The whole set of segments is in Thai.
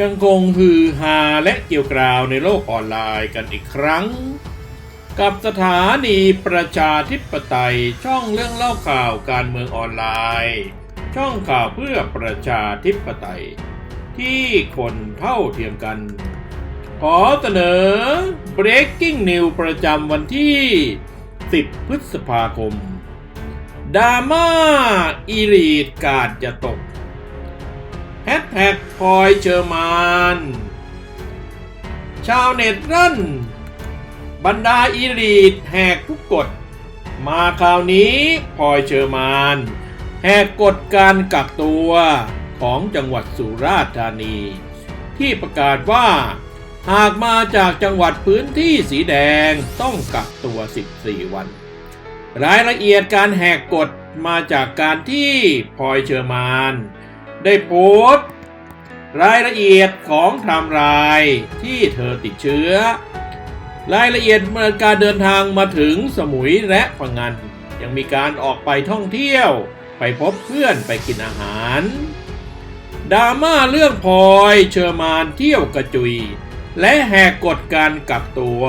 ยังคงฮือฮาและเกี่ยวกราวในโลกออนไลน์กันอีกครั้ง กับสถานีประชาธิปไตยช่องเรื่องเล่าข่าวการเมืองออนไลน์ ช่องข่าวเพื่อประชาธิปไตย ที่คนเท่าเทียมกัน ขอเสนอ breaking news ประจำวันที่ 10 พฤษภาคมดราม่าอีลีดกาดจะตก แฮชแท็กพอยเชอร์มานชาวเน็ตรั่น บรรดาอีลีดแหกทุกกฎ มาคราวนี้พอยเชอร์มานแหกกฎการกักตัวของจังหวัดสุราษฎร์ธานี ที่ประกาศว่า หากมาจากจังหวัดพื้นที่สีแดงต้องกักตัว 14 วัน รายละเอียดการแหกกฎมาจากการที่พอยเชอร์มาน ได้โพสต์รายละเอียดของไทม์ไลน์ที่เธอติดเชื้อ รายละเอียดเมื่อการเดินทางมาถึงสมุยและพังงานยังมีการออกไปท่องเที่ยว ไปพบเพื่อนไปกินอาหารดราม่าเรื่องพลอยเชอร์มานเที่ยวกระจุย และแหกกฎการกักตัว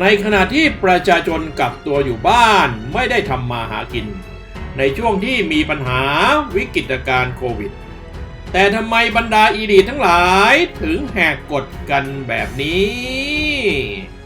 ในขณะที่ประชาชนกักตัวอยู่บ้านไม่ได้ทำมาหากิน ในช่วงที่มีปัญหาวิกฤตการณ์โควิด แต่ทำไมบรรดาอีดีทั้งหลายถึงแหกกฎกันแบบนี้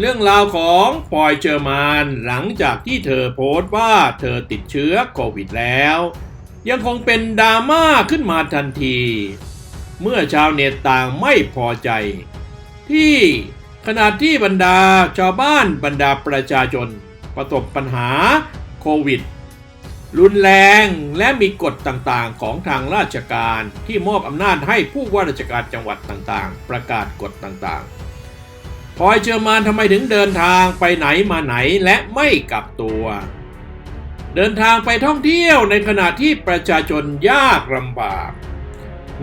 เรื่องราวของพลอยเจอร์มานหลังจากที่เธอโพสต์ว่าเธอติดเชื้อโควิดแล้ว ยังคงเป็นดราม่าขึ้นมาทันที เมื่อชาวเน็ตต่างไม่พอใจ ที่ขณะที่บรรดาชาวบ้านบรรดาประชาชนประสบปัญหาโควิด รุนแรงและมีกฎต่างๆของทางราชการที่มอบอำนาจให้ผู้ว่าราชการจังหวัดต่างๆ ประกาศกฎต่างๆ พลอยเชอร์มานทำไมถึงเดินทางไปไหนมาไหนและไม่กักตัว เดินทางไปท่องเที่ยวในขณะที่ประชาชนยากลำบาก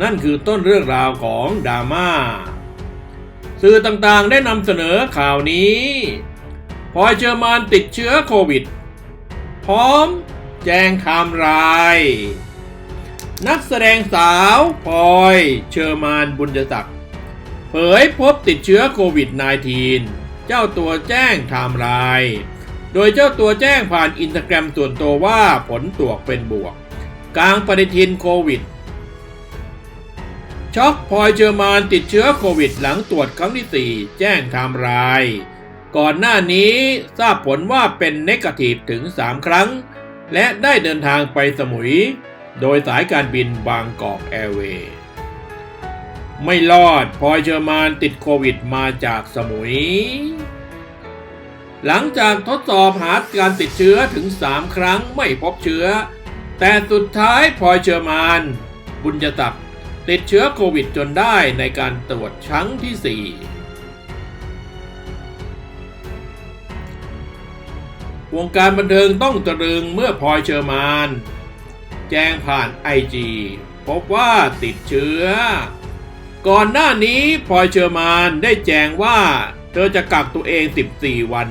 นั่นคือต้นเรื่องราวของดราม่าสื่อต่างๆได้นำเสนอข่าวนี้พลอยเชอร์มานติดเชื้อโควิด พร้อมแจ้งไทม์ไลน์นักแสดงสาวพลอยเชอร์มานบุญยศักดิ์ เผยพบติดเชื้อโควิด -19 เจ้าตัวแจ้งไทม์ไลน์โดยเจ้าตัวแจ้งผ่านอินสตาแกรมส่วนตัวว่าผลตรวจเป็นบวก กลางปฏิทินโควิด ช็อกพอยเชอร์มานติดเชื้อโควิดหลังตรวจครั้งที่ 4 แจ้งไทม์ไลน์ก่อนหน้านี้ทราบผลว่าเป็นเนกาทีฟถึง 3 ครั้ง และได้เดินทางไปสมุย โดยสายการบินบางกอกแอร์เวย์ ไม่รอดพลอยเชอร์มานติดโควิดมาจากสมุย หลังจากทดสอบหาการติดเชื้อถึง 3 ครั้งไม่พบเชื้อ แต่สุดท้ายพลอยเชอร์มาน บุญยตักติดเชื้อโควิดจนได้ในการตรวจครั้งที่ 4 วงการบันเทิงต้องตะลึงเมื่อพลอยเชอร์มาน แจ้งผ่านไอจีพบว่าติดเชื้อ ก่อนหน้านี้พลอยเชอร์มานได้แจ้งว่า เธอจะกักตัวเอง 14 วัน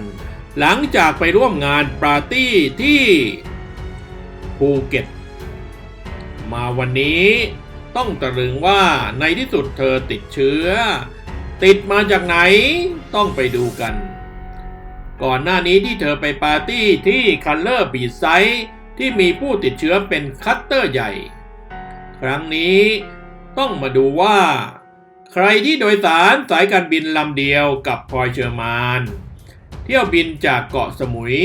หลังจากไปร่วมงานปาร์ตี้ที่ภูเก็ต มาวันนี้ต้องตะลึงว่าในที่สุดเธอติดเชื้อ ติดมาจากไหนต้องไปดูกัน ก่อนหน้านี้ที่เธอไปปาร์ตี้ที่คัลเลอร์บีไซที่มีผู้ติดเชื้อเป็นคัตเตอร์ใหญ่ ครั้งนี้ต้องมาดูว่า ใครที่โดยสารสายการบินลำเดียวกับพลอยเชอร์มาน เที่ยวบินจากเกาะสมุย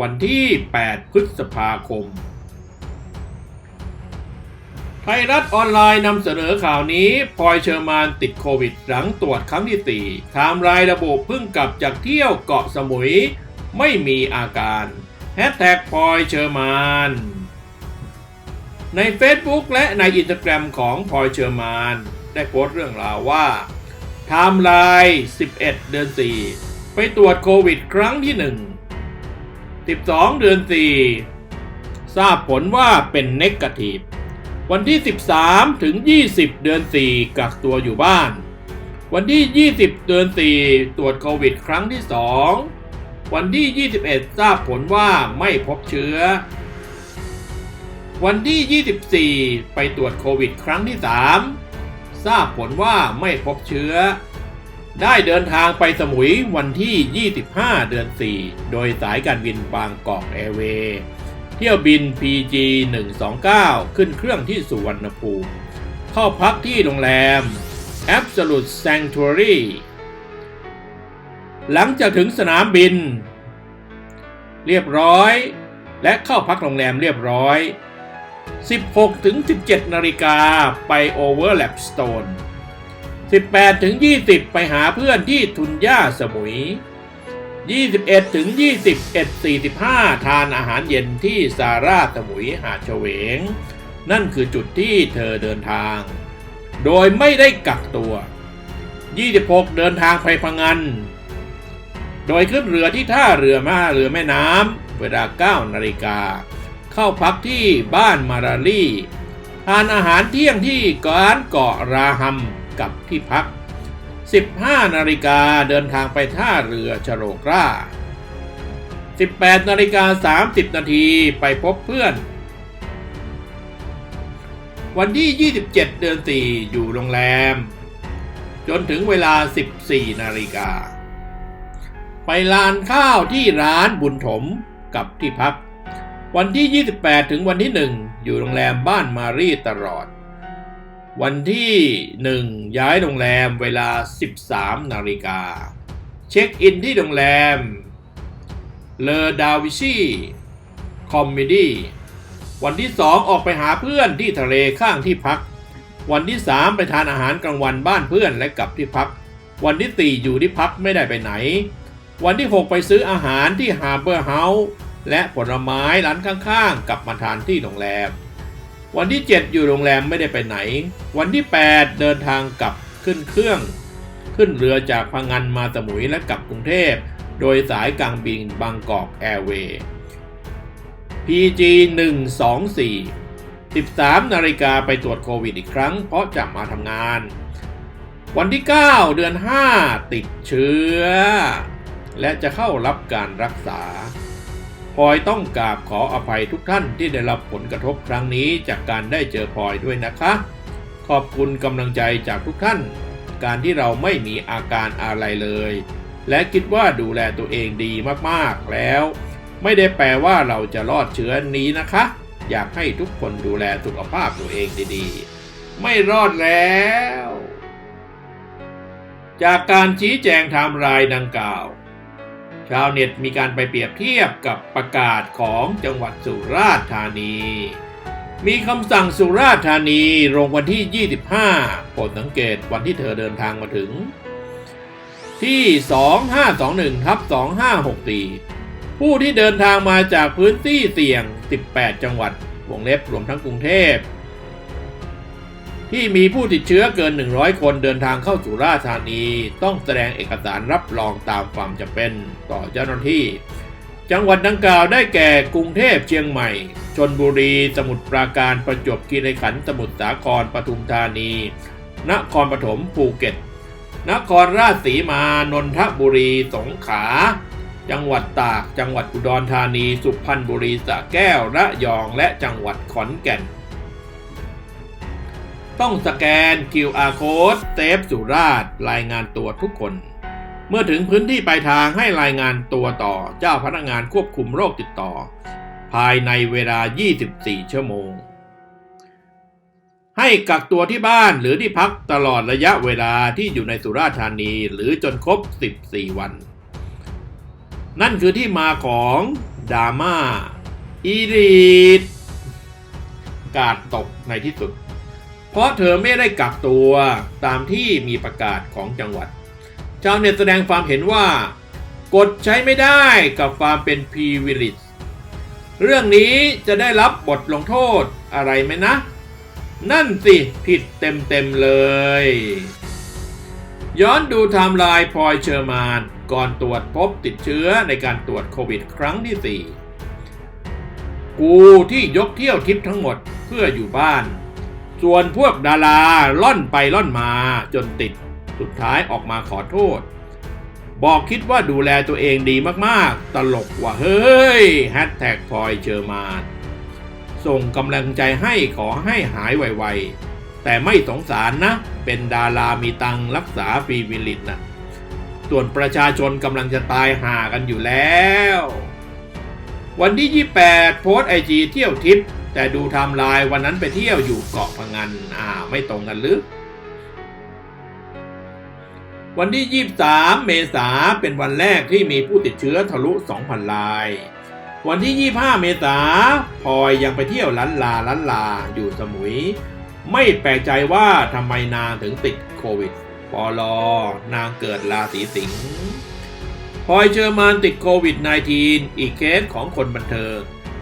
วันที่ 8 พฤษภาคม ไทยรัฐออนไลน์นำเสนอข่าวนี้พลอยเชอร์มานติดโควิดหลังตรวจครั้งที่สี่ไทม์ไลน์ระบุเพิ่งกลับจากเที่ยวเกาะสมุยไม่มีอาการแฮชแท็กพลอยเชอร์มานใน Facebook และในอินสตาแกรมของพลอยเชอร์มาน ได้โพสต์เรื่องราวว่าไทม์ไลน์11 เดือน 4 ไปตรวจโควิดครั้งที่ 1 12 เดือน 4 ทราบผลว่าเป็นเนกาทีฟวันที่ 13 ถึง 20 เดือน 4 กักตัวอยู่บ้าน วันที่ 20 เดือน 4 ตรวจโควิดครั้งที่ 2 วันที่ 21 ทราบผลว่าไม่พบเชื้อ วันที่ 24 ไปตรวจโควิดครั้งที่ 3 ทราบผลว่าไม่พบเชื้อ ได้เดินทางไปสมุยวันที่ 25 เดือน 4 โดยสายการบินบางกอกแอร์เวย์เที่ยวบิน PG 129 ขึ้นเครื่องที่สุวรรณภูมิ เข้าพักที่โรงแรม Absolute Sanctuary หลังจากถึงสนามบิน เรียบร้อย และเข้าพักโรงแรมเรียบร้อย 16 ถึง 17 นาฬิกาไป Overlap Stone 18 ถึง 20 ไปหาเพื่อนที่ทุนย่าสมุย 21 ถึง 21 45 ทานอาหารเย็นที่ซาร่าสมุยหาดเฉวง นั่นคือจุดที่เธอเดินทาง โดยไม่ได้กักตัว 26 เดินทางไปพังงนโดยขึ้นเรือที่ท่าเรือมาเรือแม่น้ำเวลา 9 นาฬิกา เข้าพักที่บ้านมาราลีทานอาหารเที่ยงที่การเกาะราฮัมกับที่พัก 15 นาฬิกาเดินทางไปท่าเรือชโลกรา18 นาฬิกา 30 นาทีไปพบเพื่อน วันที่ 27 เดือน 4 อยู่โรงแรม จนถึงเวลา 14 นาฬิกา ไปลานข้าวที่ร้านบุญถมกับที่พัก วันที่ 28 ถึงวันที่ 1 อยู่โรงแรมบ้านมารีตลอด วันที่ 1 ย้ายโรงแรมเวลา 13 นาฬิกา เช็คอินที่โรงแรมเลอดาวิชีคอมมิดี้วันที่ 2 ออกไปหาเพื่อนที่ทะเลข้างที่พัก วันที่ 3 ไปทานอาหารกลางวันบ้านเพื่อนและกลับที่พัก วันที่ 4 อยู่ที่พักไม่ได้ไปไหน วันที่ 6 ไปซื้ออาหารที่ฮาร์เบอร์เฮาส์ และผลไม้ร้านข้างๆ กลับมาทานที่โรงแรม วันที่ 7 อยู่โรงแรมไม่ได้ไปไหน วันที่ 8 เดินทางกลับขึ้นเครื่อง ขึ้นเรือจากพังงานมาสมุยและกลับกรุงเทพ โดยสายการบินบางกอกแอร์เวย์ PG 124 13 นาฬิกาไปตรวจโควิดอีกครั้ง เพราะจะมาทำงาน วันที่ 9 เดือน 5 ติดเชื้อ และจะเข้ารับการรักษา พลอยต้องกราบขออภัยทุกท่านที่ได้รับผลกระทบครั้งนี้จากการได้เจอพลอยด้วยนะคะ ขอบคุณกำลังใจจากทุกท่าน การที่เราไม่มีอาการอะไรเลย และคิดว่าดูแลตัวเองดีมากๆแล้ว ไม่ได้แปลว่าเราจะรอดเชื้อนี้นะคะ อยากให้ทุกคนดูแลสุขภาพตัวเองดีๆ ไม่รอดแล้ว จากการชี้แจงไทม์ไลน์ดังกล่าว ชาวเน็ตมีการไปเปรียบเทียบกับประกาศของจังหวัดสุราษฎร์ธานี มีคำสั่งสุราษฎร์ธานีลงวันที่ 25โปรดสังเกตวันที่เธอเดินทางมาถึง ที่ 2521ทับ2564 ผู้ที่เดินทางมาจากพื้นที่เสี่ยง 18 จังหวัดวงเล็บรวมทั้งกรุงเทพ ที่มีผู้ติดเชื้อเกิน 100 คนเดินทางเข้าสุราษฎร์ธานี ต้องแสดงเอกสารรับรองตามความจำเป็นต่อเจ้าหน้าที่ จังหวัดดังกล่าวได้แก่กรุงเทพเชียงใหม่ชนบุรี สมุทรปราการประจวบคีรีขันธ์สมุทรสาครปทุมธานี นครปฐมภูเก็ต นครราชสีมานนทบุรีสงขลาจังหวัดตาก จังหวัดอุดรธานี สุพรรณบุรีสระแก้วระยองและจังหวัดขอนแก่น ต้องสแกน QR code เซฟสุราษฎร์รายงานตัวทุกคน เมื่อถึงพื้นที่ปลายทางให้รายงานตัวต่อเจ้าพนักงานควบคุมโรคติดต่อ ภายในเวลา 24 ชั่วโมง ให้กักตัวที่บ้านหรือที่พักตลอดระยะเวลาที่อยู่ในสุราษฎร์ธานีหรือจนครบ 14 วัน นั่นคือที่มาของดราม่าอีรีดกาดตกในที่สุด เพราะเธอไม่ได้กักตัวตามที่มีประกาศของจังหวัด ชาวเน็ตแสดงความเห็นว่ากฎใช้ไม่ได้กับความเป็นพ i วิลิตเรื่องนี้จะได้รับบทลงโทษอะไรไหมนะ นั่นสิผิดเต็มๆเลย ย้อนดูไทม์ไลน์พลอยเชอร์มาน ก่อนตรวจพบติดเชื้อในการตรวจโควิดครั้งที่ 4 กูที่ยกเที่ยวทริปทั้งหมดเพื่ออยู่บ้าน ส่วนพวกดาราล่อนไปล่อนมาจนติดสุดท้ายออกมาขอโทษ บอกคิดว่าดูแลตัวเองดีมากๆ ตลกว่ะเฮ้ยแฮชแท็กพลอยเชอร์มานส่งกำลังใจให้ขอให้หายไวๆ แต่ไม่สงสารนะ เป็นดารามีตังรักษาฟรีวิลิตนะส่วนประชาชนกำลังจะตายห่ากันอยู่แล้ว วันที่ 28 โพสไอจีเที่ยวทริป แต่ดูไทม์ไลน์วันนั้นไปเที่ยวอยู่เกาะพังงานอ่าไม่ตรงกันหรือ วันที่ 23 เมษาเป็นวันแรกที่มีผู้ติดเชื้อทะลุ 2,000ราย วันที่ 25 เมษาพลอยยังไปเที่ยวล้านลาล้านลาอยู่สมุย ไม่แปลกใจว่าทำไมนางถึงติดโควิดปอลอนางเกิดราศีสิงห์พลอยเชอร์มานติดโควิด -19 อีกเคสของคนบันเทิง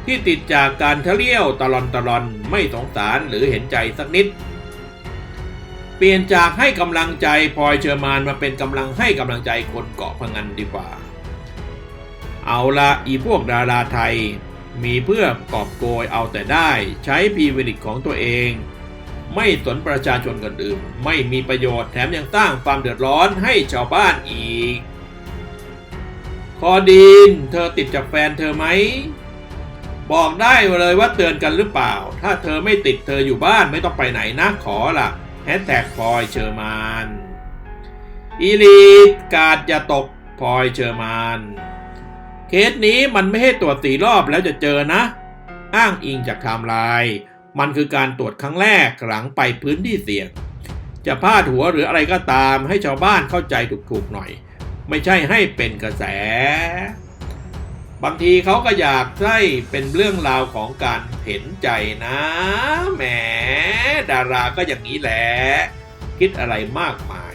ที่ติดจากการทะเที่ยวตลอนตลอนไม่สงสารหรือเห็นใจสักนิด เปลี่ยนจากให้กำลังใจพลอยเชอร์มานมาเป็นกำลังให้กำลังใจคนเกาะพังงันดีกว่า เอาละอีพวกดาราไทย มีเพื่อกอบโกยเอาแต่ได้ใช้พีวิลิตของตัวเอง ไม่สนประชาชนคนอื่น ไม่มีประโยชน์แถมยังสร้างความเดือดร้อนให้ชาวบ้านอีกคอดีน เธอติดจากแฟนเธอไหม บอกได้เลยว่าเตือนกันหรือเปล่า ถ้าเธอไม่ติดเธออยู่บ้านไม่ต้องไปไหนนะขอละแฮชแท็กพลอยเชอร์มานอีลีดการดอย่าตกพลอยเชอร์มานเคสนี้มันไม่ให้ตรวจสี่รอบแล้วจะเจอนะ อ้างอิงจากไทม์ไลน์มันคือการตรวจครั้งแรกหลังไปพื้นที่เสี่ยง จะพาดหัวหรืออะไรก็ตามให้ชาวบ้านเข้าใจถูกๆหน่อย ไม่ใช่ให้เป็นกระแส บางทีเขาก็อยากให้เป็นเรื่องราวของการเห็นใจนะแหมดาราก็อย่างนี้แหละคิดอะไรมากมาย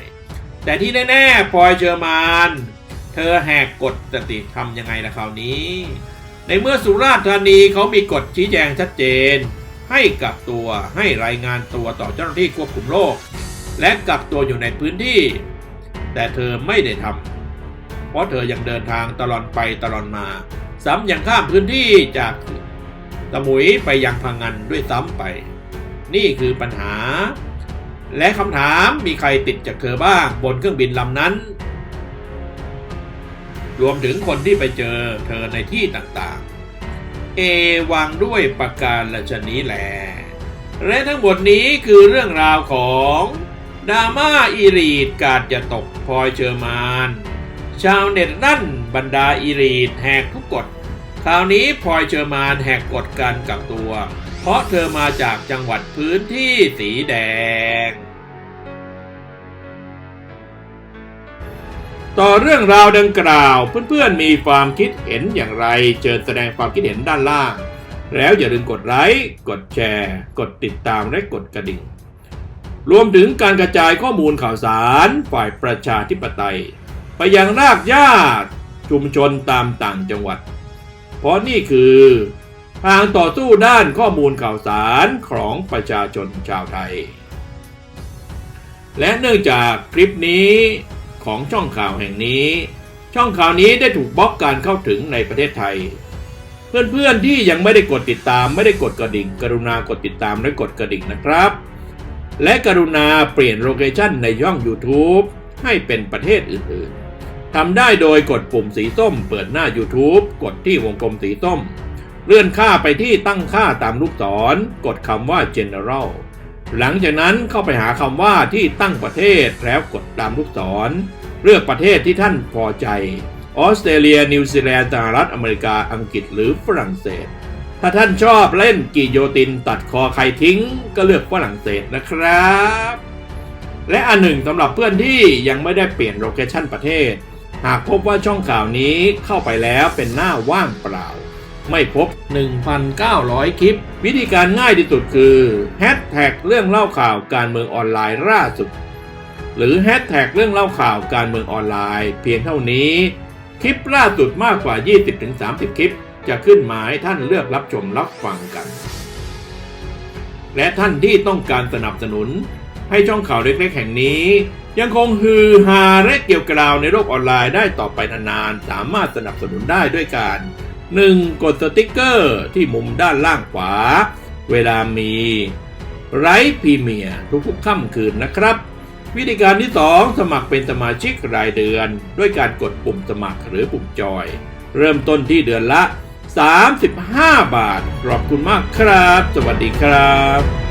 แต่ที่แน่ๆพลอยเชอร์มานเธอแหกกฎสติทำยังไงละคราวนี้ ในเมื่อสุราษฎร์ธานีเขามีกฎชี้แจงชัดเจน ให้กักตัวให้รายงานตัวต่อเจ้าหน้าที่ควบคุมโรคและกักตัวอยู่ในพื้นที่ แต่เธอไม่ได้ทำ เพราะเธอยังเดินทางตลอดไปตลอดมา ซ้ำยังข้ามพื้นที่จากสมุยไปยังพังงันด้วยซ้ำไป นี่คือปัญหา และคำถามมีใครติดจากเธอบ้างบนเครื่องบินลำนั้น รวมถึงคนที่ไปเจอเธอในที่ต่างๆ เอวางด้วยประการละชนี้แหละและทั้งหมดนี้คือเรื่องราวของดราม่าอีรีดกาดจะตกพลอยเชอร์มาน ชาวเน็ตนั่นบรรดาอีรีดแหกทุกกฎ คราวนี้พลอยเชอร์มานแหกกฎการกักตัว เพราะเธอมาจากจังหวัดพื้นที่สีแดง ต่อเรื่องราวดังกล่าวเพื่อนๆมีความคิดเห็นอย่างไรเจอแสดงความคิดเห็นด้านล่าง แล้วอย่าลืมกดไลค์กดแชร์ กดติดตามและกดกระดิ่ง รวมถึงการกระจายข้อมูลข่าวสารฝ่ายประชาธิปไตย ไปยังรากหญ้าชุมชนตามต่างจังหวัด เพราะนี่คือทางต่อสู้ด้านข้อมูลข่าวสารของประชาชนชาวไทย และเนื่องจากคลิปนี้ของช่องข่าวแห่งนี้ ช่องข่าวนี้ได้ถูกบล็อกการเข้าถึงในประเทศไทย เพื่อนๆที่ยังไม่ได้กดติดตามไม่ได้กดกระดิ่ง กรุณากดติดตามและกดกระดิ่งนะครับ และกรุณาเปลี่ยนโลเคชั่นในช่อง YouTube ให้เป็นประเทศอื่นๆ ทำได้โดยกดปุ่มสีส้มเปิดหน้า YouTube กดที่วงกลมสีส้ม เลื่อนค่าไปที่ตั้งค่าตามลูกศร กดคำว่า General หลังจากนั้นเข้าไปหาคำว่าที่ตั้งประเทศแล้วกดตามลูกศร เลือกประเทศที่ท่านพอใจ ออสเตรเลีย นิวซีแลนด์สหรัฐอเมริกาอังกฤษหรือฝรั่งเศส ถ้าท่านชอบเล่นกีโยตินตัดคอใครทิ้ง ก็เลือกฝรั่งเศสนะครับ และอันหนึ่งสำหรับเพื่อนที่ยังไม่ได้เปลี่ยนโลเคชั่นประเทศ หากพบว่าช่องข่าวนี้เข้าไปแล้วเป็นหน้าว่างเปล่า ไม่พบ 1,900 คลิป วิธีการง่ายที่สุดคือแฮชแท็กเรื่องเล่าข่าวการเมืองออนไลน์ล่าสุด หรือแฮชแท็กเรื่องเล่าข่าวการเมืองออนไลน์ เพียงเท่านี้ คลิปล่าสุดมากกว่า 20-30 คลิป จะขึ้นมาให้ท่านเลือกรับชมรับฟังกัน และท่านที่ต้องการสนับสนุน ให้ช่องข่าวเล็กๆแห่งนี้ ยังคงฮือฮาและเกี่ยวกราวในโลกออนไลน์ได้ต่อไปนานๆ สามารถสนับสนุนได้ด้วยการ 1. กดสติกเกอร์ที่มุมด้านล่างขวา เวลามีไลฟ์พรีเมียร์ทุกๆค่ำคืนนะครับ วิธีการที่ 2 สมัครเป็นสมาชิกรายเดือน ด้วยการกดปุ่มสมัครหรือปุ่มจอย เริ่มต้นที่เดือนละ 35 บาท ขอบคุณมากครับ สวัสดีครับ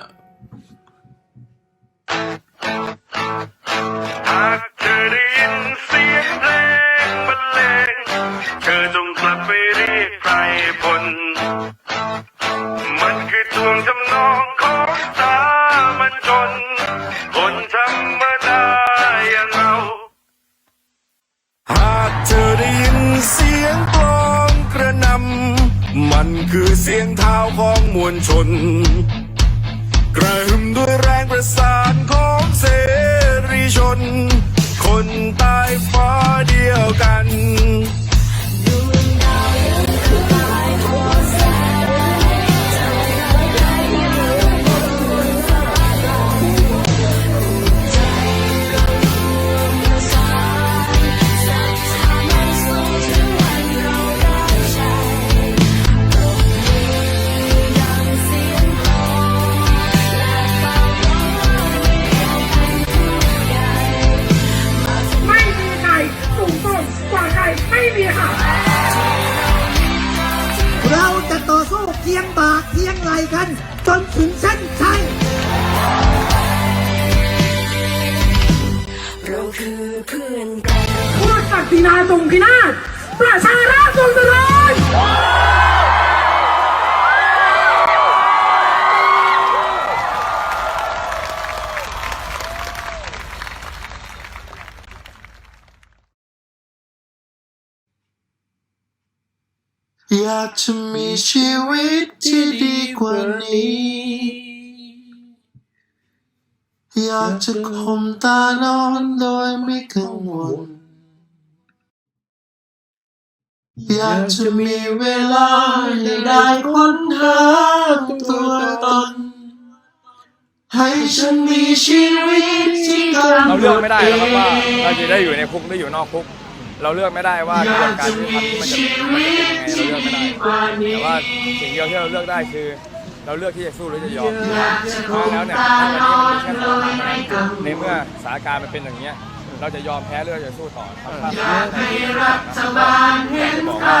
าวของมวลชน กระหึ่มด้วยแรงประสานของเสรีชน คนใตายฟ้าเดียวกัน ถึงเส้นชัยเราคือเพื่อนกันพูดศักดินาทรงพินาศประชารา อยากจะมีชีวิตที่ดีกว่านี้ อยากจะข่มตานอนโดยไม่กังวล อยากจะมีเวลาให้ได้ค้นหาตัวตน ให้ฉันมีชีวิตที่กำเราหนเลือกดไม่ได้เอหรอกครับว่างเราจะได้อยู่ในคุกหรืออยู่นอกคุก เราเลือกไม่ได้ว่ากาวนกการที่มันจะมันจะเป็นยังไงเราเลือกไม่ได้แต่ว่าสิ่งเดียวที่เราเลือกได้คือ เราเลือกที่จะสู้หรือจะยอมมากจะเพราะแล้วเนี่ยวันนี้มันเป็นแค่สถานยการณ์ไม่กังในเมื่อสถานการณ์มันเป็นอย่างเนี้ยเราจะยอมแพ้หรือจะสู้ต่อครับอยากให้รัฐบาลเห็นค่า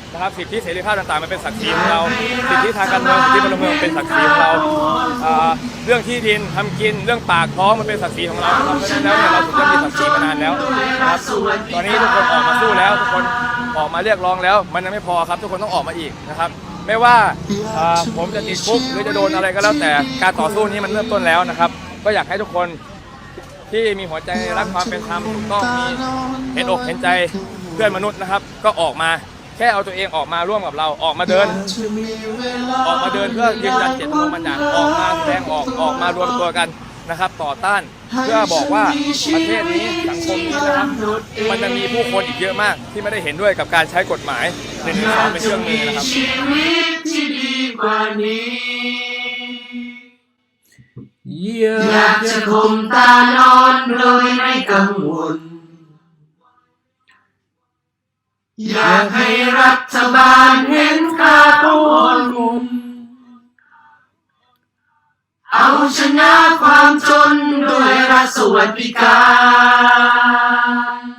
นะครับสิทธิเสรีภาพต่างๆมันเป็นศักดิ์ศรีของเราสิทธิทางการเมืองสิทธิพลเมืองเป็นศักดิ์ศรีของเราเรื่องที่ดินทำกินเรื่องปากท้องมันเป็นศักดิ์ศรีของเราครับแล้วเนี่ยเราถึงจะมีศักดิ์ศรีมานานแล้วนะครับตอนนี้ทุกคนออกมาสู้แล้วทุกคนออกมาเรียกร้องแล้ว มันยังไม่พอครับ ทุกคนต้องออกมาอีกนะครับ ไม่ว่าอ่าผมจะติดคุกหรือจะโดนอะไรก็แล้วแต่การต่อสู้นี้มันเริ่มต้นแล้วนะครับ ก็อยากให้ทุกคนที่มีหัวใจรักความเป็นธรรมถูกต้องมีเห็นอกเห็นใจเพื่อนมนุษย์นะครับ ก็ออกมา แค่เอาตัวเองออกมาร่วมกับเราออกมาเดิน ออกมาเดินเพื่อยืนยันเจตจำนงมันอย่างออกมาแสดงออกออกมารวมตัวกันนะครับ ต่อต้านเพื่อบอกว่าประเทศนี้สังคมนี้นะครับมันจะมีผู้คนอีกเยอะมาก ที่ไม่ได้เห็นด้วยกับการใช้กฎหมายหนึ่งสองเป็นเครื่องมือนะครับอยากจะข่มตานอนโดยไม่กังวล อยากให้รัฐบาลเห็นค่าของคนเอาชนะความจนด้วยรัฐสวัสดิการ